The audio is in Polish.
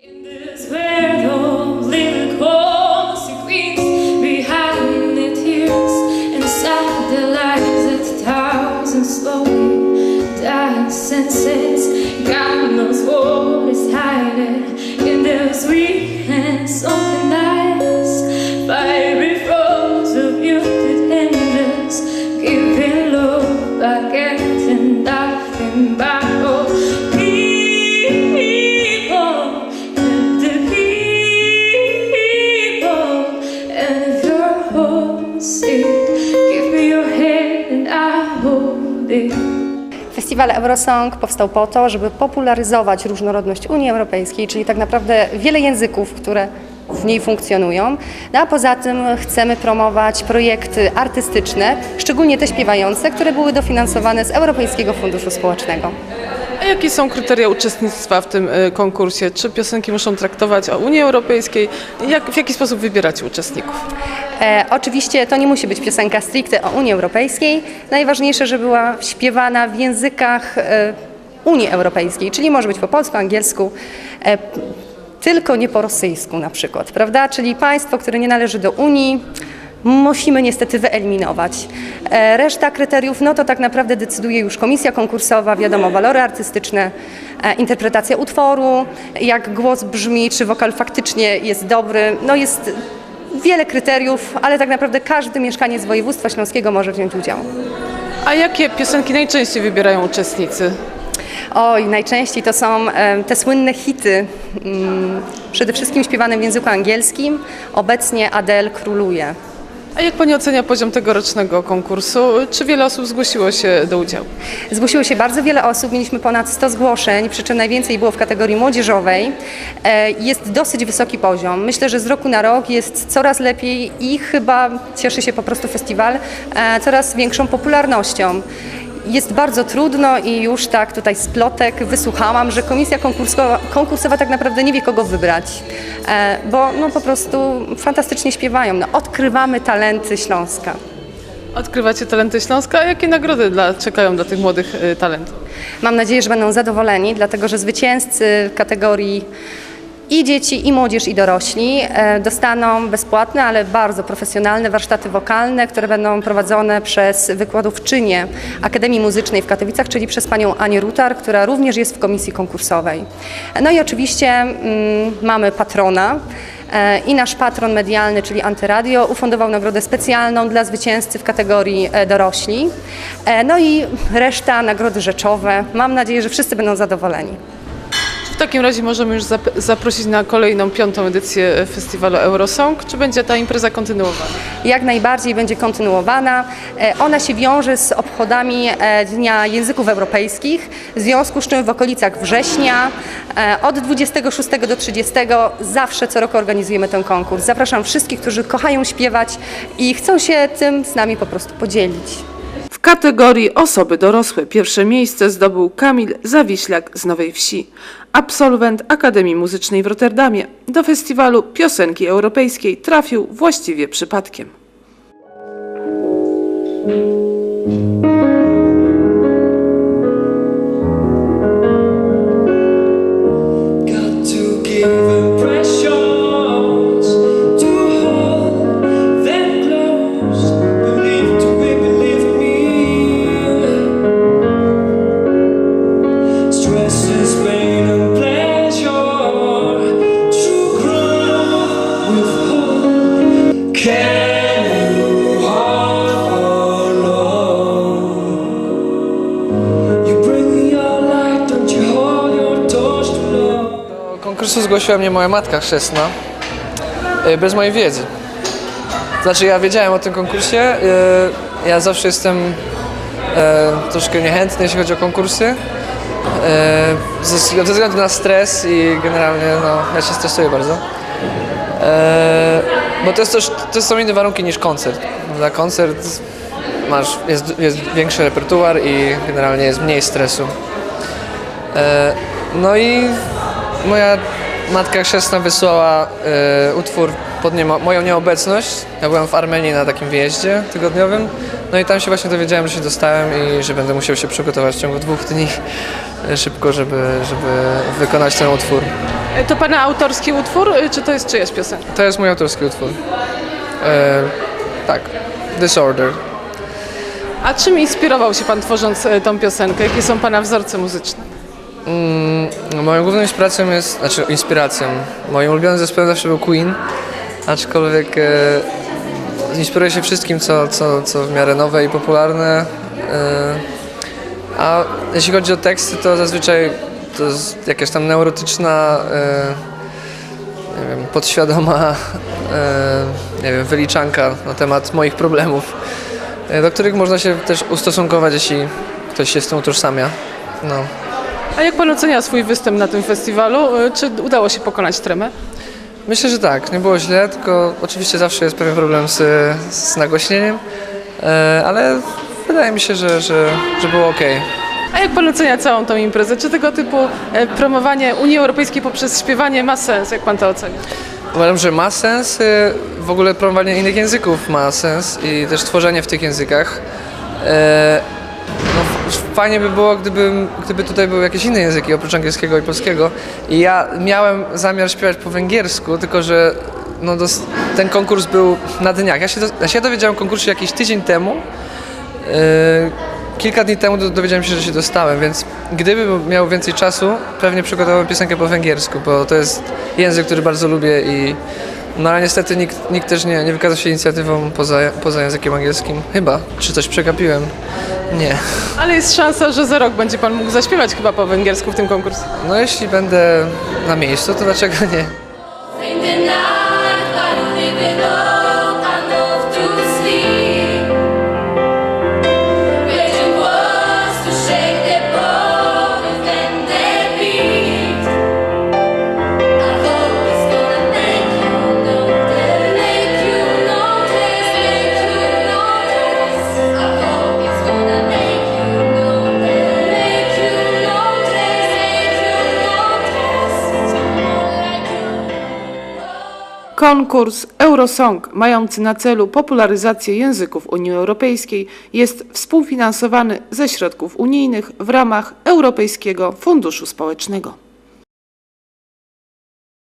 is where the little chorus agrees behind the tears inside the lies that thousand slowly dying senses. God knows what is hiding in those weak Festiwal Eurosong powstał po to, żeby popularyzować różnorodność Unii Europejskiej, czyli tak naprawdę wiele języków, które w niej funkcjonują. No a poza tym chcemy promować projekty artystyczne, szczególnie te śpiewające, które były dofinansowane z Europejskiego Funduszu Społecznego. A jakie są kryteria uczestnictwa w tym y, konkursie? Czy piosenki muszą traktować o Unii Europejskiej? Jak, w jaki sposób wybieracie uczestników? E, oczywiście to nie musi być piosenka stricte o Unii Europejskiej. Najważniejsze, żeby była śpiewana w językach e, Unii Europejskiej, czyli może być po polsku, angielsku, e, tylko nie po rosyjsku na przykład, prawda? Czyli państwo, które nie należy do Unii, musimy niestety wyeliminować. E, Reszta kryteriów, no to tak naprawdę decyduje już komisja konkursowa, wiadomo, walory artystyczne, e, interpretacja utworu, jak głos brzmi, czy wokal faktycznie jest dobry. No jest wiele kryteriów, ale tak naprawdę każdy mieszkaniec województwa śląskiego może wziąć udział. A jakie piosenki najczęściej wybierają uczestnicy? Oj, najczęściej to są e, te słynne hity, mm, przede wszystkim śpiewane w języku angielskim. Obecnie Adele króluje. A jak Pani ocenia poziom tegorocznego konkursu? Czy wiele osób zgłosiło się do udziału? Zgłosiło się bardzo wiele osób, mieliśmy ponad 100 zgłoszeń, przy czym najwięcej było w kategorii młodzieżowej. E, Jest dosyć wysoki poziom. Myślę, że z roku na rok jest coraz lepiej i chyba cieszy się po prostu festiwal e, coraz większą popularnością. Jest bardzo trudno i już tak tutaj z plotek wysłuchałam, że komisja konkursowa, konkursowa tak naprawdę nie wie kogo wybrać, e, bo no po prostu fantastycznie śpiewają. No, odkrywamy talenty Śląska. Odkrywacie talenty Śląska, a jakie nagrody dla, czekają dla tych młodych y, talentów? Mam nadzieję, że będą zadowoleni, dlatego że zwycięzcy w kategorii i dzieci, i młodzież, i dorośli e, dostaną bezpłatne, ale bardzo profesjonalne warsztaty wokalne, które będą prowadzone przez wykładowczynię Akademii Muzycznej w Katowicach, czyli przez panią Anię Rutar, która również jest w komisji konkursowej. No i oczywiście mm, mamy patrona. E, I nasz patron medialny, czyli Antyradio, ufundował nagrodę specjalną dla zwycięzcy w kategorii e, dorośli. No i reszta nagrody rzeczowe. Mam nadzieję, że wszyscy będą zadowoleni. Takim razie możemy już zap- zaprosić na kolejną, piątą edycję festiwalu Eurosong. Czy będzie ta impreza kontynuowana? Jak najbardziej będzie kontynuowana. E, Ona się wiąże z obchodami e, Dnia Języków Europejskich, w związku z czym w okolicach września e, od 26 do 30 zawsze co roku organizujemy ten konkurs. Zapraszam wszystkich, którzy kochają śpiewać i chcą się tym z nami po prostu podzielić. Kategorii osoby dorosłe pierwsze miejsce zdobył Kamil Zawiślak z Nowej Wsi, absolwent Akademii Muzycznej w Rotterdamie. Do festiwalu piosenki europejskiej trafił właściwie przypadkiem. Got to give Konkursu zgłosiła mnie moja matka chrzestna, y, bez mojej wiedzy. Znaczy ja wiedziałem o tym konkursie, y, ja zawsze jestem y, troszkę niechętny, jeśli chodzi o konkursy. Ze, względu na stres i generalnie no, ja się stresuję bardzo. Bo to, jest też, to są inne warunki niż koncert. Na koncert masz, jest, jest większy repertuar i generalnie jest mniej stresu. E, No i moja matka chrzestna wysłała e, utwór pod niemo, moją nieobecność. Ja byłem w Armenii na takim wyjeździe tygodniowym. No i tam się właśnie dowiedziałem, że się dostałem i że będę musiał się przygotować w ciągu dwóch dni. e, szybko, żeby, żeby wykonać ten utwór. E, To pana autorski utwór, czy to jest czyjaś piosenka? To jest mój autorski utwór. E, tak, Disorder. A czym inspirował się pan tworząc tą piosenkę? Jakie są pana wzorce muzyczne? Mm, moją główną inspiracją jest, znaczy inspiracją, moim ulubionym zespołem zawsze był Queen, aczkolwiek e, inspiruję się wszystkim, co, co, co w miarę nowe i popularne. E, a jeśli chodzi o teksty, to zazwyczaj to jest jakaś tam neurotyczna, e, nie wiem, podświadoma, e, nie wiem, wyliczanka na temat moich problemów, e, do których można się też ustosunkować, jeśli ktoś się z tym utożsamia. No. A jak pan ocenia swój występ na tym festiwalu? E, Czy udało się pokonać tremę? Myślę, że tak. Nie było źle, tylko oczywiście zawsze jest pewien problem z, z nagłośnieniem, e, ale wydaje mi się, że, że, że było ok. A jak pan ocenia całą tą imprezę? Czy tego typu e, promowanie Unii Europejskiej poprzez śpiewanie ma sens? Jak pan to ocenia? Uważam, że ma sens. e, W ogóle promowanie innych języków ma sens i też tworzenie w tych językach. Fajnie by było, gdyby, gdyby tutaj były jakieś inne języki oprócz angielskiego i polskiego. I ja miałem zamiar śpiewać po węgiersku, tylko że no, ten konkurs był na dniach. Ja się, do, ja się dowiedziałem o konkursie jakiś tydzień temu. Yy, Kilka dni temu do- dowiedziałem się, że się dostałem, więc gdybym miał więcej czasu, pewnie przygotowałem piosenkę po węgiersku, bo to jest język, który bardzo lubię i no ale niestety nikt, nikt też nie, nie wykazał się inicjatywą poza, poza językiem angielskim. Chyba. Czy coś przegapiłem? Nie. Ale jest szansa, że za rok będzie pan mógł zaśpiewać chyba po węgiersku w tym konkursie. No jeśli będę na miejscu, to dlaczego nie? Konkurs Eurosong, mający na celu popularyzację języków Unii Europejskiej, jest współfinansowany ze środków unijnych w ramach Europejskiego Funduszu Społecznego.